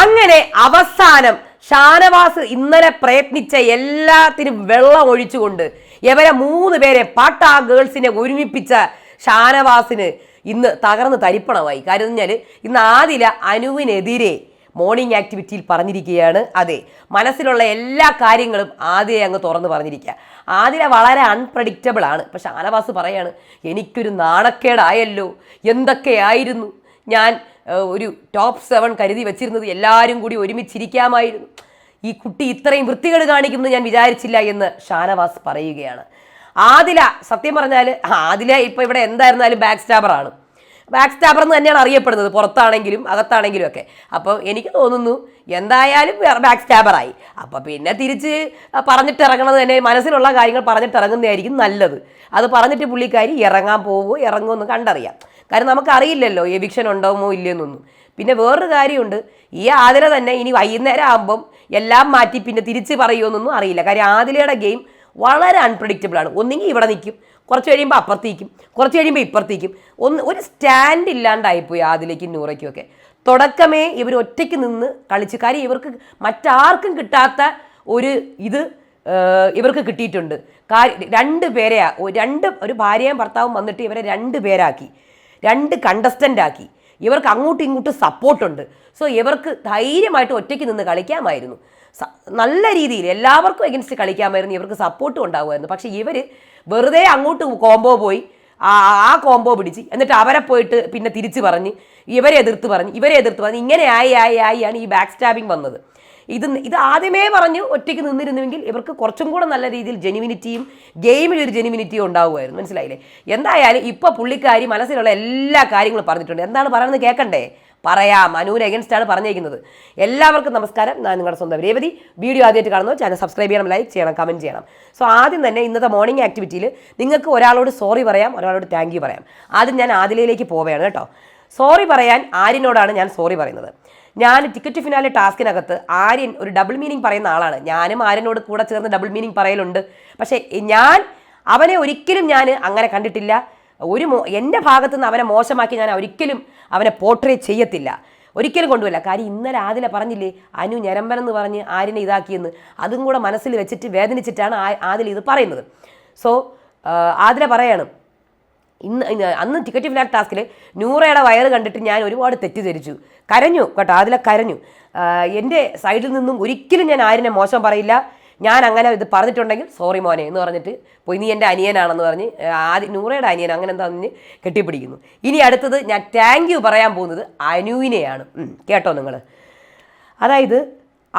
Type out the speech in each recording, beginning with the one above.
അങ്ങനെ അവസാനം ഷാനവാസ് ഇന്നലെ പ്രയത്നിച്ച എല്ലാത്തിനും വെള്ളം ഒഴിച്ചുകൊണ്ട് ഇവരെ മൂന്ന് പേരെ പാട്ടാ ഗേൾസിനെ ഒരുമിപ്പിച്ച ഷാനവാസിന് ഇന്ന് തകർന്ന് തരിപ്പണമായി. കാര്യം പറഞ്ഞാൽ ഇന്ന് ആദില അനുവിനെതിരെ മോർണിംഗ് ആക്ടിവിറ്റിയിൽ പറഞ്ഞിരിക്കുകയാണ് അതെ. മനസ്സിലുള്ള എല്ലാ കാര്യങ്ങളും ആദ്യ അങ്ങ് തുറന്ന് പറഞ്ഞിരിക്കുക. ആദില വളരെ അൺപ്രഡിക്റ്റബിൾ ആണ്. പക്ഷെ ഷാനവാസ് പറയാണ് എനിക്കൊരു നാണക്കേടായല്ലോ. എന്തൊക്കെയായിരുന്നു? ഞാൻ ഒരു ടോപ്പ് സെവൻ കരുതി വെച്ചിരുന്നത് എല്ലാവരും കൂടി ഒരുമിച്ചിരിക്കാമായിരുന്നു. ഈ കുട്ടി ഇത്രയും വൃത്തികേട് കാണിക്കുമെന്ന് ഞാൻ വിചാരിച്ചില്ല എന്ന് ഷാനവാസ് പറയുകയാണ്. ആദില സത്യം പറഞ്ഞാൽ ആദില ഇപ്പോൾ ഇവിടെ എന്തായിരുന്നാലും ബാക്ക് സ്റ്റാബറാണ് ബാക്ക് സ്റ്റാബർ എന്ന് തന്നെയാണ് അറിയപ്പെടുന്നത് പുറത്താണെങ്കിലും അകത്താണെങ്കിലും ഒക്കെ. അപ്പോൾ എനിക്ക് തോന്നുന്നു എന്തായാലും ബാക്ക് സ്റ്റാബറായി അപ്പോൾ പിന്നെ തിരിച്ച് പറഞ്ഞിട്ട് ഇറങ്ങണത് തന്നെ മനസ്സിലുള്ള കാര്യങ്ങൾ പറഞ്ഞിട്ട് ഇറങ്ങുന്നതായിരിക്കും നല്ലത്. അത് പറഞ്ഞിട്ട് പുള്ളിക്കാരി ഇറങ്ങാൻ പോകുമോ ഇറങ്ങുമോ എന്ന് കണ്ടറിയാം. കാരണം നമുക്കറിയില്ലല്ലോ എവിക്ഷൻ ഉണ്ടാവുമോ ഇല്ലയെന്നൊന്നും. പിന്നെ വേറൊരു കാര്യമുണ്ട് ഈ ആതിര തന്നെ ഇനി വൈകുന്നേരം ആകുമ്പം എല്ലാം മാറ്റി പിന്നെ തിരിച്ച് പറയുമെന്നൊന്നും അറിയില്ല. കാര്യം ആതിലയുടെ ഗെയിം വളരെ അൺപ്രഡിക്റ്റബിൾ ആണ്. ഒന്നെങ്കിൽ ഇവിടെ നിൽക്കും കുറച്ച് കഴിയുമ്പോൾ അപ്പുറത്തേക്കും കുറച്ച് കഴിയുമ്പോൾ ഇപ്പുറത്തേക്കും. ഒന്ന് ഒരു സ്റ്റാൻഡ് ഇല്ലാണ്ടായിപ്പോയി ആദിലേക്കും നൂറയ്ക്കും ഒക്കെ തുടക്കമേ ഇവർ ഒറ്റയ്ക്ക് നിന്ന് കളിച്ച് കാര്യം ഇവർക്ക് മറ്റാർക്കും കിട്ടാത്ത ഒരു ഇത് ഇവർക്ക് കിട്ടിയിട്ടുണ്ട്. കാര്യം രണ്ട് പേരെയാ രണ്ട് ഒരു ഭാര്യയും ഭർത്താവും വന്നിട്ട് ഇവരെ രണ്ട് പേരാക്കി. രണ്ട് കണ്ടസ്റ്റന്റ് ആക്കി. ഇവർക്ക് അങ്ങോട്ടും ഇങ്ങോട്ടും സപ്പോർട്ടുണ്ട് സോ ഇവർക്ക് ധൈര്യമായിട്ട് ഒറ്റയ്ക്ക് നിന്ന് കളിക്കാമായിരുന്നു. നല്ല രീതിയിൽ എല്ലാവർക്കും എഗൻസ്റ്റ് കളിക്കാമായിരുന്നു. ഇവർക്ക് സപ്പോർട്ടും ഉണ്ടാകുമായിരുന്നു പക്ഷേ ഇവർ വെറുതെ അങ്ങോട്ട് കോംബോ പോയി. ആ ആ കോംബോ പിടിച്ച്. എന്നിട്ട് അവരെ പോയിട്ട് പിന്നെ തിരിച്ച് പറഞ്ഞ് ഇവരെ എതിർത്ത് പറഞ്ഞ് ഇവരെ എതിർത്ത് പറഞ്ഞ് ഇങ്ങനെ ആയി ആയി ആയി ആണ് ഈ ബാക്ക് സ്റ്റാബിങ് വന്നത്. ഇത് ഇത് ആദ്യമേ പറഞ്ഞു ഒറ്റയ്ക്ക് നിന്നിരുന്നുവെങ്കിൽ ഇവർക്ക് കുറച്ചും കൂടെ നല്ല രീതിയിൽ ജെനുവിനിറ്റിയും ഗെയിമിൽ ഒരു ജെനുവിനിറ്റിയും ഉണ്ടാവുമായിരുന്നു. മനസ്സിലായില്ലേ? എന്തായാലും ഇപ്പോൾ പുള്ളിക്കാരി മനസ്സിലുള്ള എല്ലാ കാര്യങ്ങളും പറഞ്ഞിട്ടുണ്ട്. എന്താണ് പറയുന്നത് കേൾക്കണ്ടേ പറയാം. അനുവിന് എഗൻസ്റ്റാണ് പറഞ്ഞേക്കുന്നത്. എല്ലാവർക്കും നമസ്കാരം. ഞാൻ നിങ്ങളുടെ സ്വന്തം രേവതി. വീഡിയോ ആദ്യമായിട്ട് കാണുന്നു ചാനൽ സബ്സ്ക്രൈബ് ചെയ്യണം ലൈക്ക് ചെയ്യണം കമന്റ് ചെയ്യണം. സോ ആദ്യം തന്നെ ഇന്നത്തെ മോർണിംഗ് ആക്ടിവിറ്റിയിൽ നിങ്ങൾക്ക് ഒരാളോട് സോറി പറയാം ഒരാളോട് താങ്ക് യു പറയാം. ആദ്യം ഞാൻ ആദിലയിലേക്ക് പോവുകയാണ് കേട്ടോ. സോറി പറയാൻ ആരിനോടാണ് ഞാൻ സോറി പറയുന്നത്. ഞാൻ ടിക്കറ്റ് ഫിനാലെ ടാസ്കിനകത്ത് ആര്യൻ ഒരു ഡബിൾ മീനിങ് പറയുന്ന ആളാണ്. ഞാനും ആര്യനോട് കൂടെ ചേർന്ന് ഡബിൾ മീനിങ് പറയലുണ്ട്. പക്ഷേ ഞാൻ അവനെ ഒരിക്കലും ഞാൻ അങ്ങനെ കണ്ടിട്ടില്ല. ഒരു മോ എന്റെ ഭാഗത്തു നിന്ന് അവനെ മോശമാക്കി ഞാൻ ഒരിക്കലും അവനെ പോർട്രേ ചെയ്യത്തില്ല. ഒരിക്കലും കൊണ്ടുവരില്ല. കാര്യം ഇന്നലെ ആദില പറഞ്ഞില്ലേ അനു ഞരമ്പനെന്ന് പറഞ്ഞ് ആര്യനെ ഇതാക്കിയെന്ന്. അതും കൂടെ മനസ്സിൽ വെച്ചിട്ട് വേദനിച്ചിട്ടാണ് ആദില ഇത് പറയുന്നത്. സോ ആദില പറയാണ് ഇന്ന് അന്ന് ടിക്കറ്റ് ഫിനാറ്റ് ടാസ്കിൽ നൂറയുടെ വയറ് കണ്ടിട്ട് ഞാൻ ഒരുപാട് തെറ്റിദ്ധരിച്ചു. കരഞ്ഞു കേട്ടോ അതിലെ കരഞ്ഞു. എന്റെ സൈഡിൽ നിന്നും ഒരിക്കലും ഞാൻ ആരിനെ മോശം പറയില്ല. ഞാൻ അങ്ങനെ ഇത് പറഞ്ഞിട്ടുണ്ടെങ്കിൽ സോറി മോനെ എന്ന് പറഞ്ഞിട്ട് പോയി നീ എന്റെ അനിയനാണെന്ന് പറഞ്ഞ് ആദ്യം നൂറയുടെ അനിയൻ അങ്ങനെ എന്താ പറഞ്ഞ് കെട്ടിപ്പിടിക്കുന്നു. ഇനി അടുത്തത് ഞാൻ താങ്ക് യു പറയാൻ പോകുന്നത് അനുവിനെയാണ്. കേട്ടോ നിങ്ങൾ അതായത്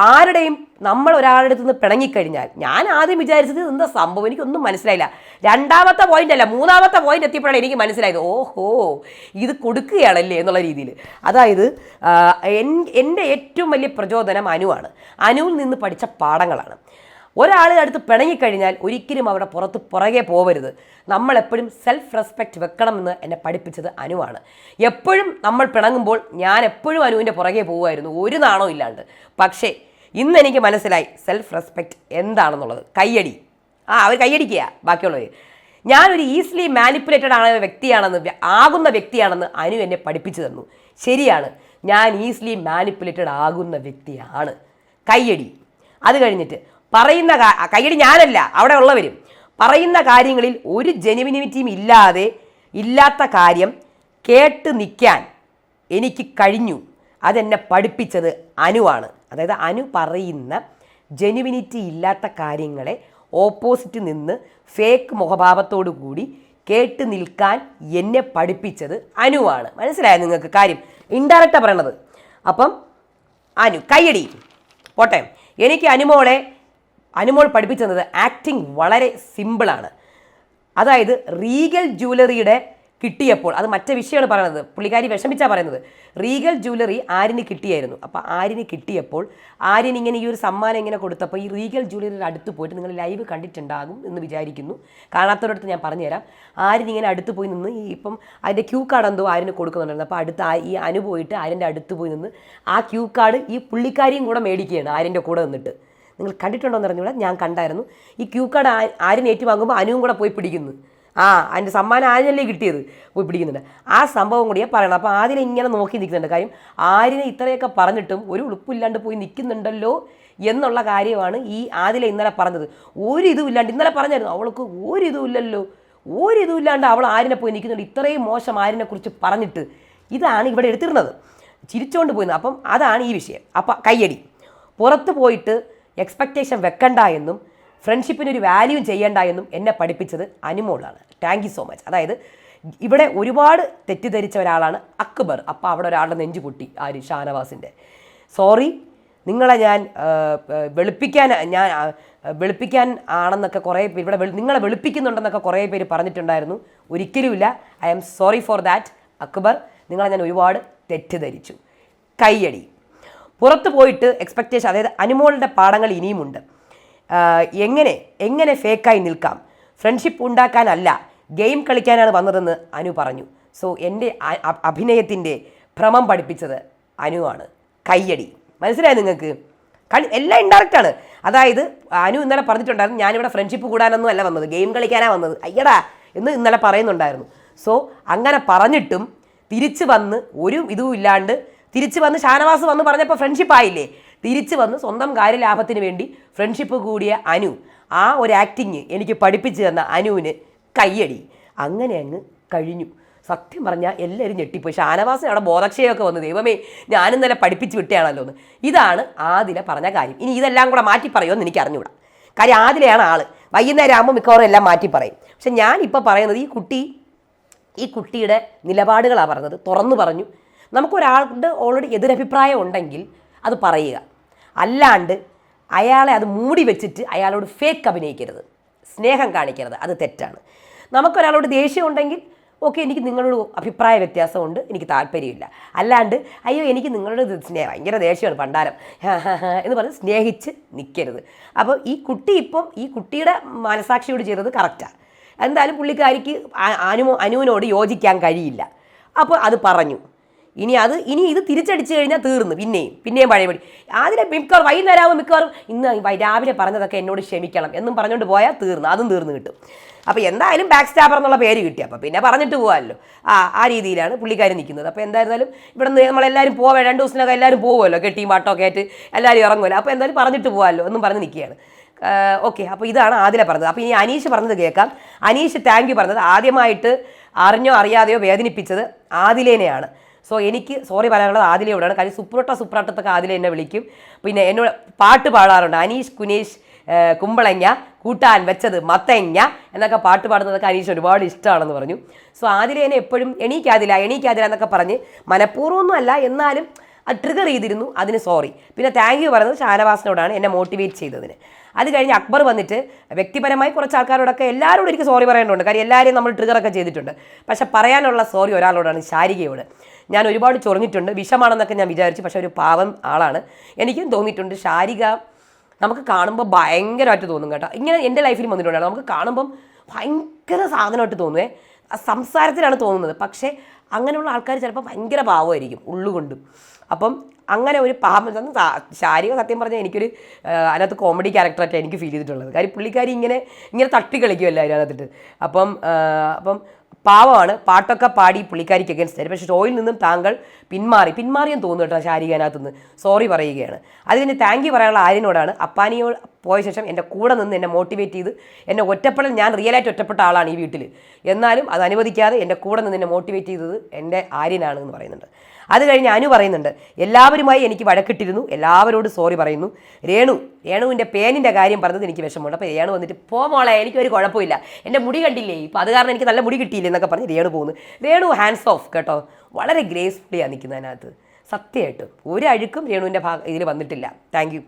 ആരുടെയും നമ്മൾ ഒരാളുടെ അടുത്ത് നിന്ന് പിണങ്ങിക്കഴിഞ്ഞാൽ ഞാൻ ആദ്യം വിചാരിച്ചത് എന്താ സംഭവം? എനിക്കൊന്നും മനസ്സിലായില്ല. രണ്ടാമത്തെ പോയിന്റ് അല്ല മൂന്നാമത്തെ പോയിന്റ് എത്തിയപ്പോഴാണ് എനിക്ക് മനസ്സിലായത് ഓഹോ ഇത് കൊടുക്കുകയാണല്ലേ എന്നുള്ള രീതിയിൽ. അതായത് എന്റെ ഏറ്റവും വലിയ പ്രചോദനം അനുവാണ്. അനുവിൽ നിന്ന് പഠിച്ച പാഠങ്ങളാണ്. ഒരാളുടെ അടുത്ത് പിണങ്ങിക്കഴിഞ്ഞാൽ ഒരിക്കലും അവിടെ പുറത്ത് പുറകെ പോവരുത്. നമ്മളെപ്പോഴും സെൽഫ് റെസ്പെക്റ്റ് വെക്കണമെന്ന് എന്നെ പഠിപ്പിച്ചത് അനുവാണ്. എപ്പോഴും നമ്മൾ പിണങ്ങുമ്പോൾ ഞാൻ എപ്പോഴും അനുവിന്റെ പുറകെ പോകുമായിരുന്നു. ഒരു നാണവും ഇല്ലാണ്ട്. പക്ഷേ ഇന്ന് എനിക്ക് മനസ്സിലായി സെൽഫ് റെസ്പെക്റ്റ് എന്താണെന്നുള്ളത്. കയ്യടി. ആ അവർ കയ്യടിക്കുക ബാക്കിയുള്ളവർ ഞാനൊരു ഈസിലി മാനിപ്പുലേറ്റഡ് ആയ വ്യക്തിയാണെന്ന് ആകുന്ന വ്യക്തിയാണെന്ന് അനു എന്നെ പഠിപ്പിച്ചു തന്നു. ശരിയാണ്. ഞാൻ ഈസിലി മാനിപ്പുലേറ്റഡ് ആകുന്ന വ്യക്തിയാണ്. കയ്യടി. അത് കഴിഞ്ഞിട്ട് പറയുന്ന കയ്യടി ഞാനല്ല അവിടെ ഉള്ളവരും. പറയുന്ന കാര്യങ്ങളിൽ ഒരു ജെനുവിനിറ്റിയും ഇല്ലാതെ ഇല്ലാത്ത കാര്യം കേട്ട് നിൽക്കാൻ എനിക്ക് കഴിഞ്ഞു. അതെന്നെ പഠിപ്പിച്ചത് അനുവാണ്. അതായത് അനു പറയുന്ന ജെനുവിനിറ്റി ഇല്ലാത്ത കാര്യങ്ങളെ ഓപ്പോസിറ്റ് നിന്ന് ഫേക്ക് മുഖഭാവത്തോടു കൂടി കേട്ട് നിൽക്കാൻ എന്നെ പഠിപ്പിച്ചത് അനുവാണ്. മനസ്സിലായോ നിങ്ങൾക്ക് കാര്യം? ഇൻഡയറക്റ്റാണ് പറയണത്. അപ്പം അനു കയ്യടി. പോട്ടെ. എനിക്ക് അനുമോളെ അനുമോൾ പഠിപ്പിച്ചു തന്നത് ആക്ടിങ് വളരെ സിമ്പിളാണ് അതായത് റീഗൽ ജ്വല്ലറിയുടെ കിട്ടിയപ്പോൾ അത് മറ്റേ വിഷയമാണ് പറയുന്നത് പുള്ളിക്കാരി വിഷമിച്ചാണ് പറയുന്നത് റീഗൽ ജ്വല്ലറി ആര്യന് കിട്ടിയായിരുന്നു? അപ്പോൾ ആര്യന് കിട്ടിയപ്പോൾ ആര്യൻ ഇങ്ങനെ ഈ ഒരു സമ്മാനം ഇങ്ങനെ കൊടുത്തപ്പോൾ ഈ റീഗൽ ജ്വല്ലറിയുടെ അടുത്ത് പോയിട്ട് നിങ്ങൾ ലൈവ് കണ്ടിട്ടുണ്ടാകും എന്ന് വിചാരിക്കുന്നു. കാണാത്തവരടുത്ത് ഞാൻ പറഞ്ഞുതരാം. ആര്യൻ ഇങ്ങനെ അടുത്ത് പോയി നിന്ന് ഈ ഇപ്പം അതിന്റെ ക്യൂ കാർഡ് എന്തോ ആര്യന് കൊടുക്കുന്നുണ്ടായിരുന്നു. അപ്പോൾ അടുത്ത് ഈ അനു പോയിട്ട് ആര്യന്റെ അടുത്ത് പോയി നിന്ന് ആ ക്യൂ കാർഡ് ഈ പുള്ളിക്കാരിയും കൂടെ മേടിക്കുകയാണ് ആര്യന്റെ കൂടെ നിന്നിട്ട്. നിങ്ങൾ കണ്ടിട്ടുണ്ടോ എന്ന് അറിഞ്ഞൂടാ ഞാൻ കണ്ടായിരുന്നു. ഈ ക്യൂ കാർഡ് ആരും ഏറ്റുവാങ്ങുമ്പോൾ അനുവും കൂടെ പോയി പിടിക്കുന്നു. ആ അതിന്റെ സമ്മാനം ആര്യനല്ലേ കിട്ടിയത്? പോയി പിടിക്കുന്നുണ്ട്. ആ സംഭവം കൂടിയാണ് പറയണം. അപ്പോൾ ആദ്യം ഇങ്ങനെ നോക്കി നിൽക്കുന്നുണ്ട്. കാര്യം ആരിനെ ഇത്രയൊക്കെ പറഞ്ഞിട്ടും ഒരു ഉളുപ്പില്ലാണ്ട് പോയി നിൽക്കുന്നുണ്ടല്ലോ എന്നുള്ള കാര്യമാണ് ഈ ആദില ഇന്നലെ പറഞ്ഞത്. ഒരു ഇതും ഇല്ലാണ്ട് ഇന്നലെ പറഞ്ഞായിരുന്നു. അവൾക്ക് ഒരു ഇതും ഇല്ലല്ലോ. ഒരു ഇതും ഇല്ലാണ്ട് അവൾ ആരിനെ പോയി നിൽക്കുന്നുണ്ട്? ഇത്രയും മോശം ആരിനെക്കുറിച്ച് പറഞ്ഞിട്ട് ഇതാണ് ഇവിടെ എടുത്തിരുന്നത്. ചിരിച്ചുകൊണ്ട് പോയിരുന്നത് അപ്പം അതാണ് ഈ വിഷയം. അപ്പം കയ്യടി. പുറത്ത് പോയിട്ട് എക്സ്പെക്റ്റേഷൻ വെക്കണ്ട എന്നും ഫ്രണ്ട്ഷിപ്പിനൊരു വാല്യൂ ചെയ്യണ്ട എന്നും എന്നെ പഠിപ്പിച്ചത് അനുമോളാണ്. താങ്ക് യു സോ മച്ച് അതായത് ഇവിടെ ഒരുപാട് തെറ്റിദ്ധരിച്ച ഒരാളാണ് അക്ബർ. അപ്പോൾ അവിടെ ഒരാളുടെ നെഞ്ചു പൊട്ടി ആര് ഷാനവാസിന്റെ സോറി നിങ്ങളെ ഞാൻ വെളുപ്പിക്കാൻ ഞാൻ വെളുപ്പിക്കാൻ ആണെന്നൊക്കെ കുറേ പേര് ഇവിടെ നിങ്ങളെ വെളുപ്പിക്കുന്നുണ്ടെന്നൊക്കെ കുറേ പേര് പറഞ്ഞിട്ടുണ്ടായിരുന്നു. ഒരിക്കലുമില്ല. I am sorry for that Akbar. നിങ്ങളെ ഞാൻ ഒരുപാട് തെറ്റിദ്ധരിച്ചു. കയ്യടി. പുറത്ത് പോയിട്ട് എക്സ്പെക്റ്റേഷൻ അതായത് അനുമോളുടെ പാഠങ്ങൾ ഇനിയുമുണ്ട്. എങ്ങനെ എങ്ങനെ ഫേക്കായി നിൽക്കാം? ഫ്രണ്ട്ഷിപ്പ് ഉണ്ടാക്കാനല്ല ഗെയിം കളിക്കാനാണ് വന്നതെന്ന് അനു പറഞ്ഞു. സോ എന്റെ അഭിനയത്തിന്റെ ഭ്രമം പഠിപ്പിച്ചത് അനു ആണ്. കയ്യടി. മനസ്സിലായോ നിങ്ങൾക്ക്? കളി എല്ലാം ഇൻഡയറക്റ്റാണ് അതായത് അനു ഇന്നലെ പറഞ്ഞിട്ടുണ്ടായിരുന്നു ഞാനിവിടെ ഫ്രണ്ട്ഷിപ്പ് കൂടാനൊന്നും അല്ല വന്നത് ഗെയിം കളിക്കാനാണ് വന്നത്. അയ്യടാ എന്ന് ഇന്നലെ പറയുന്നുണ്ടായിരുന്നു. സോ അങ്ങനെ പറഞ്ഞിട്ടും തിരിച്ച് വന്ന് ഒരു ഇതും ഇല്ലാണ്ട് തിരിച്ച് വന്ന് ഷാനവാസ് വന്ന് പറഞ്ഞപ്പോൾ ഫ്രണ്ട്ഷിപ്പ് ആയില്ലേ? തിരിച്ച് വന്ന് സ്വന്തം കാര്യലാഭത്തിന് വേണ്ടി ഫ്രണ്ട്ഷിപ്പ് കൂടിയ അനു. ആ ഒരു ആക്ടിങ് എനിക്ക് പഠിപ്പിച്ചു തന്ന അനുവിന് കയ്യടി. അങ്ങനെ അങ്ങ് കഴിഞ്ഞു. സത്യം പറഞ്ഞാൽ എല്ലാവരും ഞെട്ടിപ്പോയി. ഷാനവാസിന് അവിടെ ബോധക്ഷയമൊക്കെ വന്നു. ദൈവമേ ഞാനും ഇന്നലെ പഠിപ്പിച്ച് വിട്ടയാണല്ലോ എന്ന്. ഇതാണ് ആദില പറഞ്ഞ കാര്യം. ഇനി ഇതെല്ലാം കൂടെ മാറ്റി പറയുമെന്ന് എനിക്ക് അറിഞ്ഞുകൂടാ കാര്യം ആദിലയാണ് ആൾ. വൈകുന്നേരം ആകുമ്പോൾ മിക്കവാറും എല്ലാം മാറ്റി പറയും. പക്ഷെ ഞാനിപ്പോൾ പറയുന്നത് ഈ കുട്ടി ഈ കുട്ടിയുടെ നിലപാടുകളാണ് പറഞ്ഞത്. തുറന്നു പറഞ്ഞു. നമുക്കൊരാളുടെ ഓൾറെഡി എതിരഭിപ്രായം ഉണ്ടെങ്കിൽ അത് പറയുക. അല്ലാണ്ട് അയാളെ അത് മൂടി വെച്ചിട്ട് അയാളോട് ഫേക്ക് അഭിനയിക്കരുത്. സ്നേഹം കാണിക്കരുത്. അത് തെറ്റാണ്. നമുക്കൊരാളോട് ദേഷ്യം ഉണ്ടെങ്കിൽ ഓക്കെ എനിക്ക് നിങ്ങളോട് അഭിപ്രായ വ്യത്യാസമുണ്ട് എനിക്ക് താല്പര്യമില്ല. അല്ലാണ്ട് അയ്യോ എനിക്ക് നിങ്ങളോട് സ്നേഹം ഭയങ്കര ദേഷ്യമാണ് പണ്ടാരം. എന്ന് പറഞ്ഞ് സ്നേഹിച്ച് നിൽക്കരുത് അപ്പോൾ ഈ കുട്ടി ഇപ്പം ഈ കുട്ടിയുടെ മനസാക്ഷിയോട് ചെയ്തത് കറക്റ്റാണ് എന്തായാലും പുള്ളിക്കാരിക്ക് അനു അനുവിനോട് യോജിക്കാൻ കഴിയില്ല. അപ്പോൾ അത് പറഞ്ഞു. ഇനി അത് ഇനി ഇത് തിരിച്ചടിച്ചു കഴിഞ്ഞാൽ തീർന്നു പിന്നെയും പിന്നെയും പഴയപടി. അതിനെ മിക്കവാറും വൈകുന്നേരം മിക്കവാറും ഇന്ന് രാവിലെ പറഞ്ഞതൊക്കെ എന്നോട് ക്ഷമിക്കണം എന്നും പറഞ്ഞുകൊണ്ട് പോയാൽ തീർന്നു അതും തീർന്നു കിട്ടും. അപ്പോൾ എന്തായാലും ബാക്ക് സ്റ്റാബർ എന്നുള്ള പേര് കിട്ടി. അപ്പോൾ പിന്നെ പറഞ്ഞിട്ട് പോകാമല്ലോ. ആ ആ രീതിയിലാണ് പുള്ളിക്കാരി നിൽക്കുന്നത്. അപ്പോൾ എന്തായിരുന്നാലും ഇവിടെ നിന്ന് നമ്മളെല്ലാവരും പോവാം രണ്ട് ദിവസത്തിനൊക്കെ എല്ലാവരും പോകുമല്ലോ കെട്ടിയും പാട്ടൊക്കെ ആയിട്ട് എല്ലാവരും ഇറങ്ങുമല്ലോ. അപ്പോൾ എന്തായാലും പറഞ്ഞിട്ട് പോകാമല്ലോ എന്നും പറഞ്ഞ് നിൽക്കുകയാണ്. ഓക്കെ അപ്പോൾ ഇതാണ് ആദില പറഞ്ഞത്. അപ്പോൾ ഇനി അനീഷ് പറഞ്ഞത് കേൾക്കാം. അനീഷ് താങ്ക് യു പറഞ്ഞത്. ആദ്യമായിട്ട് അറിഞ്ഞോ അറിയാതെയോ വേദനിപ്പിച്ചത് ആദിലേനെയാണ്. സോ എനിക്ക് സോറി പറയാനുള്ളത് ആദിലയോടാണ് കാര്യം സുപ്രട്ട സുപ്രാട്ടത്തൊക്കെ ആദില എന്നെ വിളിക്കും. പിന്നെ എന്നോട് പാട്ട് പാടാറുണ്ട്. അനീഷ് കുനീഷ് കുമ്പളങ്ങ കൂട്ടാൻ വെച്ചത് മത്തങ്ങ എന്നൊക്കെ പാട്ട് പാടുന്നതൊക്കെ അനീഷ് ഒരുപാട് ഇഷ്ടമാണെന്ന് പറഞ്ഞു. സോ ആദിലേനെ എപ്പോഴും എണീക്കാതില്ല എണീക്കാതില്ല എന്നൊക്കെ പറഞ്ഞ് മനഃപൂർവമൊന്നും അല്ല എന്നാലും അത് ട്രിഗർ ചെയ്തിരുന്നു അതിന് സോറി പിന്നെ താങ്ക് യു പറയുന്നത് ഷാനവാസിനോടാണ് എന്നെ മോട്ടിവേറ്റ് ചെയ്തതിന്. അത് കഴിഞ്ഞ് അക്ബർ വന്നിട്ട് വ്യക്തിപരമായി കുറച്ച് ആൾക്കാരോടൊക്കെ എല്ലാവരോടും എനിക്ക് സോറി പറയേണ്ടതുണ്ട്. കാര്യം എല്ലാവരെയും നമ്മൾ ട്രിഗറൊക്കെ ചെയ്തിട്ടുണ്ട്. പക്ഷെ പറയാനുള്ള സോറി ഒരാളോടാണ് ശാരികയോട്. ഞാൻ ഒരുപാട് ചൊറിഞ്ഞിട്ടുണ്ട്. വിഷമാണെന്നൊക്കെ ഞാൻ വിചാരിച്ചു. പക്ഷെ ഒരു പാവം ആളാണ്. എനിക്കും തോന്നിയിട്ടുണ്ട് ശാരിക നമുക്ക് കാണുമ്പോൾ ഭയങ്കരമായിട്ട് തോന്നും കേട്ടോ. ഇങ്ങനെ എന്റെ ലൈഫിൽ വന്നിട്ടുണ്ട് നമുക്ക് കാണുമ്പം ഭയങ്കര സാധനമായിട്ട് തോന്നുവേ. സംസാരത്തിലാണ് തോന്നുന്നത്. പക്ഷേ അങ്ങനെയുള്ള ആൾക്കാർ ചിലപ്പോൾ ഭയങ്കര പാവമായിരിക്കും ഉള്ളുകൊണ്ടും. അപ്പം അങ്ങനെ ഒരു പാപം ചെന്ന് സാ- ശാരിക സത്യം പറഞ്ഞാൽ എനിക്കൊരു അതിനകത്ത് കോമഡി ക്യാരക്ടറായിട്ട് എനിക്ക് ഫീൽ ചെയ്തിട്ടുള്ളത്. കാര്യം പുള്ളിക്കാരി ഇങ്ങനെ ഇങ്ങനെ തട്ടി കളിക്കും എല്ലാവരും അതിനകത്തിട്ട്. അപ്പം അപ്പം പാവമാണ്. പാട്ടൊക്കെ പാടി പുള്ളിക്കാരിക്ക് അഗൻസ്റ്റ് ആയിരുന്നു പക്ഷേ ഷോയിൽ നിന്നും താങ്കൾ പിന്മാറി പിന്മാറിയെന്ന് തോന്നുന്നു കേട്ടോ ശാരിക അതിനകത്ത് നിന്ന് സോറി പറയുകയാണ്. അതിന് താങ്ക് യു പറയാനുള്ള ആര്യനോടാണ്. അപ്പാനിയോ പോയ ശേഷം എന്റെ കൂടെ നിന്ന് എന്നെ മോട്ടിവേറ്റ് ചെയ്ത് എന്നെ ഒറ്റപ്പെടൽ ഞാൻ റിയലായിട്ട് ഒറ്റപ്പെട്ട ആളാണ് ഈ വീട്ടിൽ എന്നാലും അത് അനുവദിക്കാതെ എന്റെ കൂടെ നിന്ന് എന്നെ മോട്ടിവേറ്റ് ചെയ്തത് എന്റെ ആര്യനാണ് എന്ന് പറയുന്നുണ്ട്. അത് കഴിഞ്ഞ് അനു പറയുന്നുണ്ട് എല്ലാവരുമായി എനിക്ക് വഴക്കിട്ടിരുന്നു. എല്ലാവരോടും സോറി പറയുന്നു. രേണു രേണുവിന്റെ പേനിന്റെ കാര്യം പറഞ്ഞത് എനിക്ക് വിഷമമുണ്ട്. അപ്പോൾ രേണു വന്നിട്ട് പോ മോളെ എനിക്കൊരു കുഴപ്പമില്ല. എന്റെ മുടി കണ്ടില്ലേ? ഇപ്പോൾ അത് കാരണം എനിക്ക് നല്ല മുടി കിട്ടിയില്ല എന്നൊക്കെ പറഞ്ഞ് രേണു പോകുന്നു. രേണു ഹാൻഡ്സ് ഓഫ് കേട്ടോ. വളരെ ഗ്രേസ്ഫുള്ളിയാണ് നിൽക്കുന്നതിനകത്ത് സത്യമായിട്ടും ഒരു അഴുക്കും രേണുവിന്റെ ഭാഗ ഇതിൽ വന്നിട്ടില്ല. താങ്ക് യു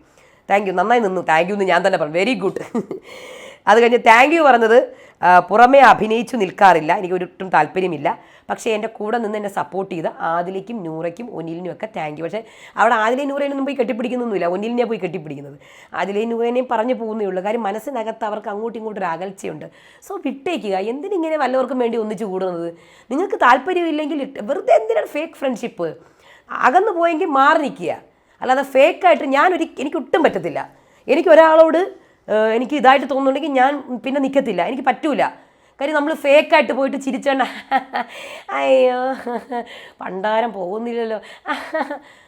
താങ്ക് യു നന്നായി നിന്നു. താങ്ക് യു എന്ന് ഞാൻ തന്നെ പറഞ്ഞു. വെരി ഗുഡ് അത് കഴിഞ്ഞ് താങ്ക് യു പറഞ്ഞത് പുറമേ അഭിനയിച്ചു നിൽക്കാറില്ല. എനിക്ക് ഒരിട്ടും താല്പര്യമില്ല. പക്ഷേ എന്റെ കൂടെ നിന്ന് എന്നെ സപ്പോർട്ട് ചെയ്ത ആദിലേക്കും നൂറയ്ക്കും ഒനിലിനും ഒക്കെ താങ്ക് യു പക്ഷേ അവിടെ ആദിലേ നൂറേനൊന്നും പോയി കെട്ടിപ്പിടിക്കുന്നൊന്നുമില്ല. ഒനിലിനെ പോയി കെട്ടിപ്പിടിക്കുന്നത്. ആദിലേ നൂറേനെയും പറഞ്ഞു പോകുന്നേ ഉള്ളൂ. കാര്യം മനസ്സിനകത്ത് അവർക്ക് അങ്ങോട്ടും ഇങ്ങോട്ടും ഒരു അകൽച്ചയുണ്ട്. സോ വിട്ടേക്കുക. എന്തിനിങ്ങനെ വല്ലവർക്കും വേണ്ടി ഒന്നിച്ചു കൂടുന്നത്? നിങ്ങൾക്ക് താല്പര്യമില്ലെങ്കിൽ വെറുതെ എന്തിനാണ് ഫേക്ക് ഫ്രണ്ട്ഷിപ്പ് അകന്നു പോയെങ്കിൽ മാറി നിൽക്കുക. അല്ലാതെ ഫേക്കായിട്ട് ഞാനൊരു എനിക്ക് ഒട്ടും പറ്റത്തില്ല. എനിക്ക് ഒരാളോട് എനിക്ക് ഇതായിട്ട് തോന്നുന്നുണ്ടെങ്കിൽ ഞാൻ പിന്നെ നിൽക്കത്തില്ല എനിക്ക് പറ്റൂല. കാര്യം നമ്മൾ ഫേക്കായിട്ട് പോയിട്ട് ചിരിച്ചോണ്ട അയ്യോ പണ്ടാരം പോകുന്നില്ലല്ലോ.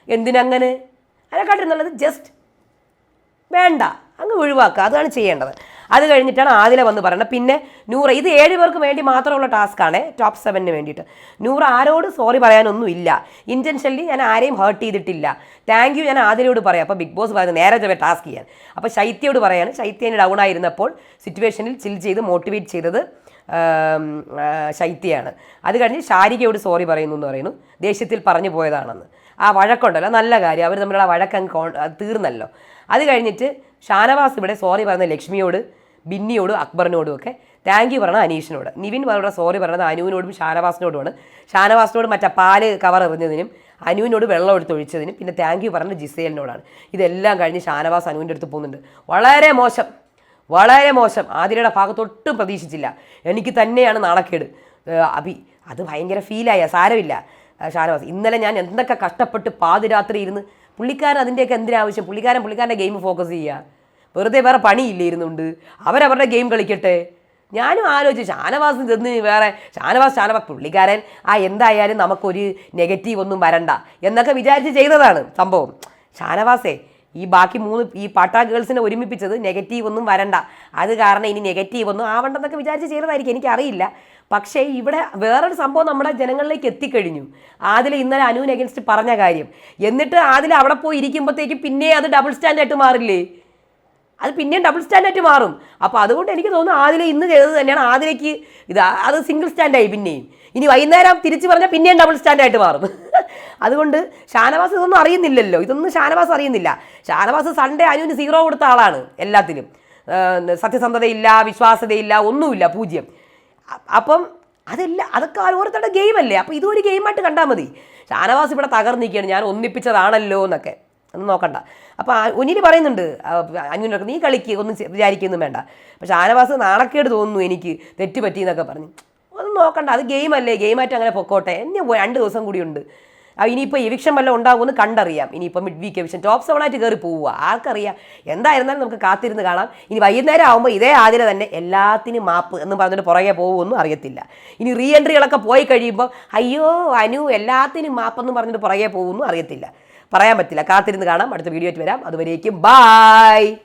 എന്തിനങ്ങനെ? അതിനെക്കാട്ടിരുന്നുള്ളത് ജസ്റ്റ് വേണ്ട. അങ്ങ് ഒഴിവാക്കുക. അതാണ് ചെയ്യേണ്ടത്. അത് കഴിഞ്ഞിട്ടാണ് ആദില വന്ന് പറയുന്നത്. പിന്നെ നൂറ ഇത് ഏഴ് പേർക്ക് വേണ്ടി മാത്രമുള്ള ടാസ്ക്കാണ് ടോപ്പ് സെവനിന് വേണ്ടിയിട്ട്. നൂറ ആരോട് സോറി പറയാനൊന്നുമില്ല ഇന്റൻഷനലി ഞാൻ ആരെയും ഹേർട്ട് ചെയ്തിട്ടില്ല. താങ്ക് യു ഞാൻ ആദിലോട് പറയാം. അപ്പോൾ ബിഗ് ബോസ് പറയുന്നത് നേരെ ചെവേ ടാസ്ക് ചെയ്യാൻ. അപ്പോൾ ശൈത്യയോട് പറയാണ് ശൈത്യന് ഡൗൺ ആയിരുന്നപ്പോൾ സിറ്റുവേഷനിൽ ചിൽ ചെയ്ത് മോട്ടിവേറ്റ് ചെയ്തത് ശൈത്യയാണ്. അത് കഴിഞ്ഞ് ശാരികയോട് സോറി പറയുന്നു എന്ന് പറയുന്നു. ദേഷ്യത്തിൽ പറഞ്ഞു പോയതാണെന്ന്. ആ വഴക്കുണ്ടല്ലോ നല്ല കാര്യം. അവർ തമ്മിലുള്ള വഴക്കങ്ങ് തീർന്നല്ലോ. അത് കഴിഞ്ഞിട്ട് ഷാനവാസ് ഇവിടെ സോറി പറയുന്ന ലക്ഷ്മിയോട് ബിന്നിയോടും അക്ബറിനോടും ഒക്കെ. താങ്ക് യു പറയണം അനീഷിനോട്. നിവിൻ പറയുന്ന സോറി പറയുന്നത് അനുവിനോടും ഷാനവാസിനോടുമാണ്. ഷാനവാസിനോട് മറ്റേ പാൽ കവർ എറിഞ്ഞതിനും അനുവിനോട് വെള്ളം എടുത്ത് ഒഴിച്ചതിനും പിന്നെ താങ്ക് യു പറഞ്ഞ ജിസേലിനോടാണ്. ഇതെല്ലാം കഴിഞ്ഞ് ഷാനവാസ് അനുവിന്റെ അടുത്ത് പോകുന്നുണ്ട്. വളരെ മോശം. വളരെ മോശം. ആതിരയുടെ ഭാഗത്തൊട്ടും പ്രതീക്ഷിച്ചില്ല. എനിക്ക് തന്നെയാണ് നാണക്കേട്. അഭി അത് ഭയങ്കര ഫീലായ സാരമില്ല. ഷാനവാസ് ഇന്നലെ ഞാൻ എന്തൊക്കെ കഷ്ടപ്പെട്ട് പാതിരാത്രി ഇരുന്ന് പുള്ളിക്കാരൻ അതിന്റെയൊക്കെ എന്തിനാവശ്യം പുള്ളിക്കാരൻ പുള്ളിക്കാരന്റെ ഗെയിം ഫോക്കസ് ചെയ്യുക. വെറുതെ വേറെ പണിയില്ലായിരുന്നുണ്ട്. അവരവരുടെ ഗെയിം കളിക്കട്ടെ. ഞാനും ആലോചിച്ചു ഷാനവാസ് ചെന്ന് വേറെ ഷാനവാസ് ഷാനവാസ് പുള്ളിക്കാരൻ ആ എന്തായാലും നമുക്കൊരു നെഗറ്റീവ് ഒന്നും വരണ്ട എന്നൊക്കെ വിചാരിച്ച് ചെയ്തതാണ് സംഭവം. ഷാനവാസേ ഈ ബാക്കി മൂന്ന് ഈ പാട്ടാ ഗേൾസിനെ ഒരുമിപ്പിച്ചത് നെഗറ്റീവ് ഒന്നും വരണ്ട. അത് കാരണം ഇനി നെഗറ്റീവ് ഒന്നും ആവണ്ടെന്നൊക്കെ വിചാരിച്ച് ചെയ്തതായിരിക്കും എനിക്കറിയില്ല. പക്ഷേ ഇവിടെ വേറൊരു സംഭവം നമ്മുടെ ജനങ്ങളിലേക്ക് എത്തിക്കഴിഞ്ഞു. ആദില ഇന്നലെ അനുവിന് അഗൻസ്റ്റ് പറഞ്ഞ കാര്യം. എന്നിട്ട് ആദില അവിടെ പോയി ഇരിക്കുമ്പോഴത്തേക്കും പിന്നെ അത് ഡബിൾ സ്റ്റാൻഡായിട്ട് മാറില്ലേ? അത് പിന്നെയും ഡബിൾ സ്റ്റാൻഡായിട്ട് മാറും. അപ്പോൾ അതുകൊണ്ട് എനിക്ക് തോന്നുന്നു ആദിലെ ഇന്ന് ചെയ്തത് തന്നെയാണ്. ആദിലേക്ക് ഇത് അത് സിംഗിൾ സ്റ്റാൻഡായി പിന്നെയും. ഇനി വൈകുന്നേരം തിരിച്ചു പറഞ്ഞാൽ പിന്നെയും ഡബിൾ സ്റ്റാൻഡായിട്ട് മാറും. അതുകൊണ്ട് ഷാനവാസ് ഇതൊന്നും അറിയുന്നില്ലല്ലോ. ഇതൊന്നും ഷാനവാസ് അറിയുന്നില്ല. ഷാനവാസ് സൺഡേ അനുവിന് സീറോ കൊടുത്ത ആളാണ് എല്ലാത്തിലും. സത്യസന്ധതയില്ല വിശ്വാസ്യതയില്ല ഒന്നുമില്ല പൂജ്യം. അപ്പം അതല്ല അതൊക്കെ ഓരോരുത്തരുടെ ഗെയിമല്ലേ അപ്പോൾ ഇതൊരു ഗെയിമായിട്ട് കണ്ടാൽ മതി. ഷാനവാസ് ഇവിടെ തകർന്നിരിക്കുകയാണ്. ഞാൻ ഒന്നിപ്പിച്ചതാണല്ലോ എന്നൊക്കെ. ഒന്നും നോക്കണ്ട. അപ്പോൾ ഒന്നിന് പറയുന്നുണ്ട് അഞ്ഞൂനൊക്കെ നീ കളിക്ക് ഒന്നും വിചാരിക്കൊന്നും വേണ്ട. പക്ഷെ ആനവാസ് നാണക്കേട് തോന്നുന്നു എനിക്ക് തെറ്റ് പറ്റി എന്നൊക്കെ പറഞ്ഞു. ഒന്നും നോക്കണ്ട അത് ഗെയിമല്ലേ ഗെയിമായിട്ട് അങ്ങനെ പൊക്കോട്ടെ. എന്നെ രണ്ട് ദിവസം കൂടിയുണ്ട് ഇനിയിപ്പോൾ എവിക്ഷൻ വല്ലതും ഉണ്ടാകുമെന്ന് കണ്ടറിയാം. ഇനിയിപ്പോൾ മിഡ് വീക്ക് എവിക്ഷൻ ടോപ്പ് സെവണായിട്ട് കയറി പോവുക ആർക്കറിയാം? എന്തായിരുന്നാലും നമുക്ക് കാത്തിരുന്ന് കാണാം. ഇനി വൈകുന്നേരം ആകുമ്പോൾ ഇതേ ആതിര തന്നെ എല്ലാത്തിനും മാപ്പ് എന്ന് പറഞ്ഞിട്ട് പുറകെ പോകുമെന്നും അറിയത്തില്ല. ഇനി റീ എൻട്രികളൊക്കെ പോയി കഴിയുമ്പോൾ അയ്യോ അനു എല്ലാത്തിനും മാപ്പെന്ന് പറഞ്ഞിട്ട് പുറകെ പോകുമെന്നും അറിയത്തില്ല. പറയാൻ പറ്റില്ല. കാത്തിരുന്ന് കാണാം. അടുത്ത വീഡിയോ ആയിട്ട് വരാം. അതുവരേക്കും ബായ്